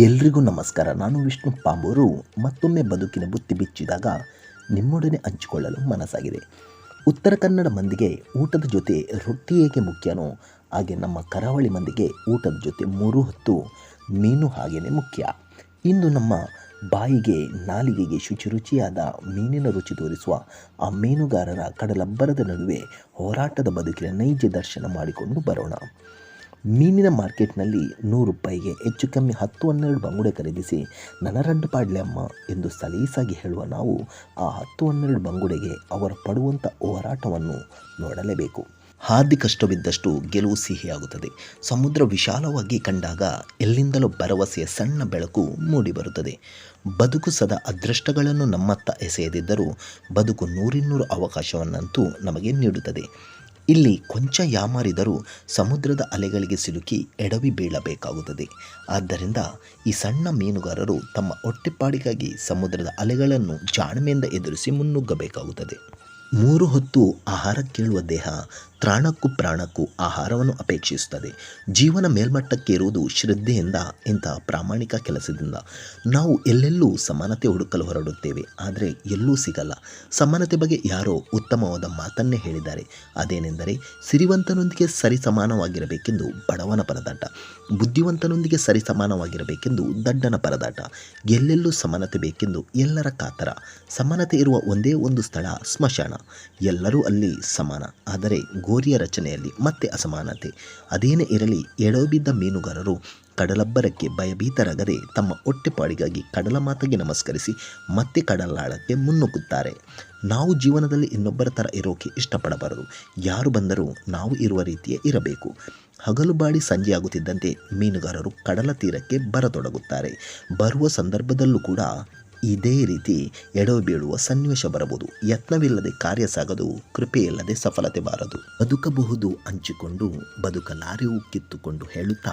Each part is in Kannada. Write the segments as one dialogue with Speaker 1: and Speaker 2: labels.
Speaker 1: ಎಲ್ರಿಗೂ ನಮಸ್ಕಾರ. ನಾನು ವಿಷ್ಣು ಪಾಂಬೂರು. ಮತ್ತೊಮ್ಮೆ ಬದುಕಿನ ಬುತ್ತಿ ಬಿಚ್ಚಿದಾಗ ನಿಮ್ಮೊಡನೆ ಹಂಚಿಕೊಳ್ಳಲು ಮನಸ್ಸಾಗಿದೆ. ಉತ್ತರ ಕನ್ನಡ ಮಂದಿಗೆ ಊಟದ ಜೊತೆ ರೊಟ್ಟಿ ಹೇಗೆ ಮುಖ್ಯನೋ, ಹಾಗೆ ನಮ್ಮ ಕರಾವಳಿ ಮಂದಿಗೆ ಊಟದ ಜೊತೆ ಮೂರು ಹೊತ್ತು ಮೀನು ಹಾಗೆಯೇ ಮುಖ್ಯ. ಇಂದು ನಮ್ಮ ಬಾಯಿಗೆ, ನಾಲಿಗೆಗೆ ಶುಚಿ ರುಚಿಯಾದ ಮೀನಿನ ರುಚಿ ತೋರಿಸುವ ಆ ಮೀನುಗಾರರ ಕಡಲಬ್ಬರದ ನಡುವೆ ಹೋರಾಟದ ಬದುಕಿನ ನೈಜ ದರ್ಶನ ಮಾಡಿಕೊಂಡು ಬರೋಣ. ಮೀನಿನ ಮಾರ್ಕೆಟ್ನಲ್ಲಿ ನೂರು ರೂಪಾಯಿಗೆ ಹೆಚ್ಚು ಕಮ್ಮಿ ಹತ್ತು ಹನ್ನೆರಡು ಬಂಗುಡೆ ಖರೀದಿಸಿ ನನರಡ್ಡು ರಡ್ಡು ಪಾಡ್ಲೆ ಅಮ್ಮ ಎಂದು ಸಲೀಸಾಗಿ ಹೇಳುವ ನಾವು ಆ ಹತ್ತು ಹನ್ನೆರಡು ಬಂಗುಡೆಗೆ ಅವರು ಪಡುವಂಥ ಹೋರಾಟವನ್ನು ನೋಡಲೇಬೇಕು. ಹಾದಿ ಕಷ್ಟವಿದ್ದಷ್ಟು ಗೆಲುವು ಸಿಹಿಯಾಗುತ್ತದೆ. ಸಮುದ್ರ ವಿಶಾಲವಾಗಿ ಕಂಡಾಗ ಎಲ್ಲಿಂದಲೂ ಭರವಸೆಯ ಸಣ್ಣ ಬೆಳಕು ಮೂಡಿಬರುತ್ತದೆ ಬದುಕು ಸದಾ ಅದೃಷ್ಟಗಳನ್ನು ನಮ್ಮತ್ತ ಎಸೆಯದಿದ್ದರೂ ಬದುಕು ನೂರಿನ್ನೂರು ಅವಕಾಶವನ್ನಂತೂ ನಮಗೆ ನೀಡುತ್ತದೆ. ಇಲ್ಲಿ ಕೊಂಚ ಯಾಮಾರಿದರೂ ಸಮುದ್ರದ ಅಲೆಗಳಿಗೆ ಸಿಲುಕಿ ಎಡವಿ ಬೀಳಬೇಕಾಗುತ್ತದೆ. ಆದ್ದರಿಂದ ಈ ಸಣ್ಣ ಮೀನುಗಾರರು ತಮ್ಮ ಹೊಟ್ಟೆಪಾಡಿಗಾಗಿ ಸಮುದ್ರದ ಅಲೆಗಳನ್ನು ಜಾಣ್ಮೆಯಿಂದ ಎದುರಿಸಿ ಮುನ್ನುಗ್ಗಬೇಕಾಗುತ್ತದೆ. ಮೂರು ಹೊತ್ತು ಆಹಾರ ಕೇಳುವ ದೇಹ ತ್ರಾಣಕ್ಕೂ ಪ್ರಾಣಕ್ಕೂ ಆಹಾರವನ್ನು ಅಪೇಕ್ಷಿಸುತ್ತದೆ. ಜೀವನ ಮೇಲ್ಮಟ್ಟಕ್ಕೇರುವುದು ಶ್ರದ್ಧೆಯಿಂದ ಇಂಥ ಪ್ರಾಮಾಣಿಕ ಕೆಲಸದಿಂದ. ನಾವು ಎಲ್ಲೆಲ್ಲೂ ಸಮಾನತೆ ಹುಡುಕಲು ಹೊರಡುತ್ತೇವೆ, ಆದರೆ ಎಲ್ಲೂ ಸಿಗಲ್ಲ. ಸಮಾನತೆ ಬಗ್ಗೆ ಯಾರೋ ಉತ್ತಮವಾದ ಮಾತನ್ನೇ ಹೇಳಿದ್ದಾರೆ. ಅದೇನೆಂದರೆ, ಸಿರಿವಂತನೊಂದಿಗೆ ಸರಿ ಸಮಾನವಾಗಿರಬೇಕೆಂದು ಬಡವನ ಪರದಾಟ, ಬುದ್ಧಿವಂತನೊಂದಿಗೆ ಸರಿ ಸಮಾನವಾಗಿರಬೇಕೆಂದು ದಡ್ಡನ ಪರದಾಟ, ಎಲ್ಲೆಲ್ಲೂ ಸಮಾನತೆ ಬೇಕೆಂದು ಎಲ್ಲರ ಕಾತರ, ಸಮಾನತೆ ಇರುವ ಒಂದೇ ಒಂದು ಸ್ಥಳ ಸ್ಮಶಾನ. ಎಲ್ಲರೂ ಅಲ್ಲಿ ಸಮಾನ. ಆದರೆ ಗೋರಿಯ ರಚನೆಯಲ್ಲಿ ಮತ್ತೆ ಅಸಮಾನತೆ. ಅದೇನೇ ಇರಲಿ ಎಡೋಬಿದ್ದ ಮೀನುಗಾರರು ಕಡಲಬ್ಬರಕ್ಕೆ ಭಯಭೀತರಾಗದೆ ತಮ್ಮ ಹೊಟ್ಟೆಪಾಡಿಗಾಗಿ ಕಡಲ ಮಾತಿಗೆ ನಮಸ್ಕರಿಸಿ ಮತ್ತೆ ಕಡಲಾಳಕ್ಕೆ ಮುನ್ನುಗ್ಗುತ್ತಾರೆ. ನಾವು ಜೀವನದಲ್ಲಿ ಇನ್ನೊಬ್ಬರ ಥರ ಇರೋಕೆ ಇಷ್ಟಪಡಬಾರದು. ಯಾರು ಬಂದರೂ ನಾವು ಇರುವ ರೀತಿಯೇ ಇರಬೇಕು. ಹಗಲು ಬಾಡಿ ಸಂಜೆಯಾಗುತ್ತಿದ್ದಂತೆ ಮೀನುಗಾರರು ಕಡಲ ತೀರಕ್ಕೆ ಬರತೊಡಗುತ್ತಾರೆ. ಬರುವ ಸಂದರ್ಭದಲ್ಲೂ ಕೂಡ ಇದೇ ರೀತಿ ಎಡವು ಬೀಳುವ ಸನ್ನಿವೇಶ ಬರಬಹುದು. ಯತ್ನವಿಲ್ಲದೆ ಕಾರ್ಯ ಸಾಗದು, ಕೃಪೆಯಿಲ್ಲದೆ ಸಫಲತೆ ಬಾರದು. ಬದುಕಬಹುದು ಹಂಚಿಕೊಂಡು ಬದುಕಲಾರೆವು ಕಿತ್ತುಕೊಂಡು ಹೇಳುತ್ತಾ,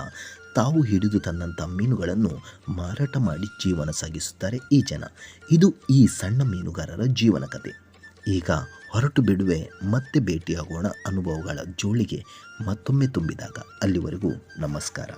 Speaker 1: ತಾವು ಹಿಡಿದು ತನ್ನಂಥ ಮೀನುಗಳನ್ನು ಮಾರಾಟ ಮಾಡಿ ಜೀವನ ಸಾಗಿಸುತ್ತಾರೆ ಈ ಜನ. ಇದು ಈ ಸಣ್ಣ ಮೀನುಗಾರರ ಜೀವನ ಕಥೆ ಈಗ ಹೊರಟು ಬಿಡುವೆ ಮತ್ತೆ ಭೇಟಿಯಾಗೋಣ ಅನುಭವಗಳ ಜೋಳಿಗೆ ಮತ್ತೊಮ್ಮೆ ತುಂಬಿದಾಗ. ಅಲ್ಲಿವರೆಗೂ ನಮಸ್ಕಾರ.